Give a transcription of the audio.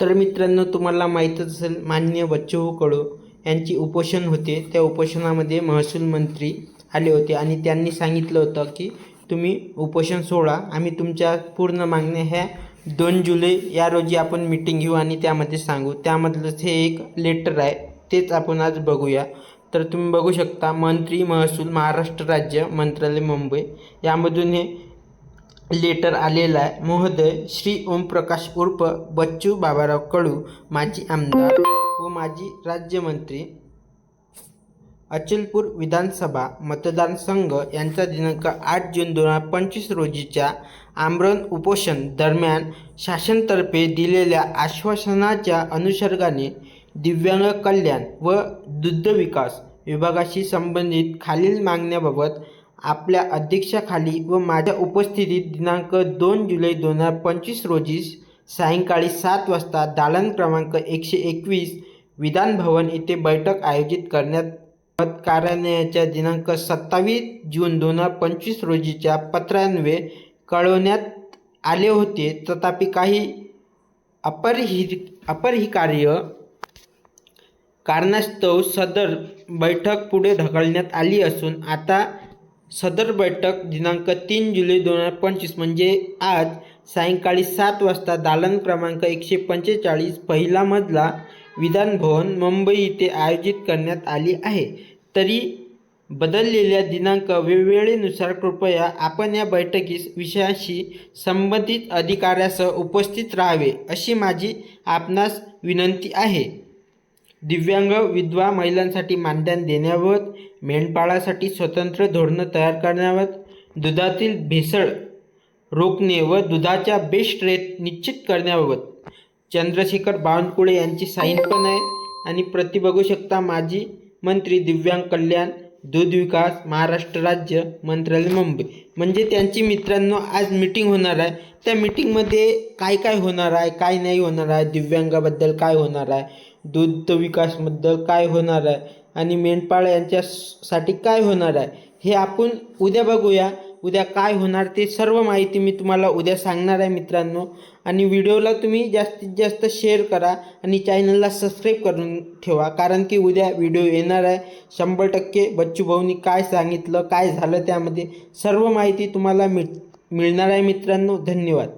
तर मित्रांनो तुम्हाला माहीतच असेल मान्य बच्चू कडू यांची उपोषण होते. त्या उपोषणामध्ये महसूल मंत्री आले होते आणि त्यांनी सांगितलं होतं की तुम्ही उपोषण सोडा. आम्ही तुमच्या पूर्ण मागण्या ह्या दोन जुलै या रोजी आपण मिटिंग घेऊ आणि त्यामध्ये सांगू. त्यामधलंच हे एक लेटर आहे तेच आपण आज बघूया. तर तुम्ही बघू शकता मंत्री महसूल महाराष्ट्र राज्य मंत्रालय मुंबई. यामधून हे लेटर आलेला आहे. महोदय श्री ओमप्रकाश उर्फ बच्चू बाबाराव कडू माजी आमदार व माजी राज्यमंत्री अचलपूर विधानसभा मतदारसंघ यांचा दिनांक आठ जून दोन हजार पंचवीस रोजीच्या आमरण उपोषण दरम्यान शासनतर्फे दिलेल्या आश्वासनाच्या अनुषंगाने दिव्यांग कल्याण व दुग्ध विकास विभागाशी संबंधित खालील मागण्याबाबत आपल्या अध्यक्षाखाली व माझ्या उपस्थितीत दिनांक दोन जुलै दोन हजार पंचवीस रोजी सायंकाळी सात वाजता दालन क्रमांक एकशे एकवीस विधान भवन येथे बैठक आयोजित करण्यात कार्यालयाच्या दिनांक सत्तावीस जून दोन हजार पंचवीस रोजीच्या पत्रान्वये कळवण्यात आले होते. तथापि काही अपरिहि अपरिकार्य कारणास्तव सदर बैठक पुढे ढकलण्यात आली असून आता सदर बैठक दिनांक तीन जुलै दोन हजार पंचवीस म्हणजे आज सायंकाळी सात वाजता दालन क्रमांक एकशे पंचेचाळीस पहिला मजला विधान भवन मुंबई इथे आयोजित करण्यात आली आहे. तरी बदललेल्या दिनांक वेळेनुसार कृपया आपण या बैठकीस विषयाशी संबंधित अधिकाऱ्यासह उपस्थित राहावे अशी माझी आपणास विनंती आहे. दिव्यांग विधवा महिलांसाठी मानधन देण्याबाबत मेंढपाळासाठी स्वतंत्र धोरणं तयार करण्याबाबत दुधातील भेसळ रोखणे व दुधाच्या बेस्ट रेट निश्चित करण्याबाबत चंद्रशेखर बावनकुळे यांची साईन पण आहे. आणि प्रति बघू शकता माजी मंत्री दिव्यांग कल्याण दूध विकास महाराष्ट्र राज्य मंत्रालय मुंबई. म्हणजे त्यांची मित्रांनो आज मीटिंग होणार आहे. त्या मीटिंगमध्ये काय काय होणार आहे काय नाही होणार आहे दिव्यांगाबद्दल काय होणार आहे दूध विकासबद्दल काय होणार आहे आणि मेंढपाळ यांच्यासाठी काय होणार आहे हे आपण उद्या बघूया. उद्या काय होणार ते सर्व माहिती मी तुम्हाला उद्या सांगणार आहे मित्रांनो. आणि व्हिडिओला तुम्ही जास्तीत जास्त शेअर करा आणि चॅनलला सबस्क्राईब करून ठेवा कारण की उद्या व्हिडिओ येणार आहे. शंभर टक्के बच्चू भाऊनी काय सांगितलं काय झालं त्यामध्ये सर्व माहिती तुम्हाला मिळ मिळणार आहे मित्रांनो. धन्यवाद.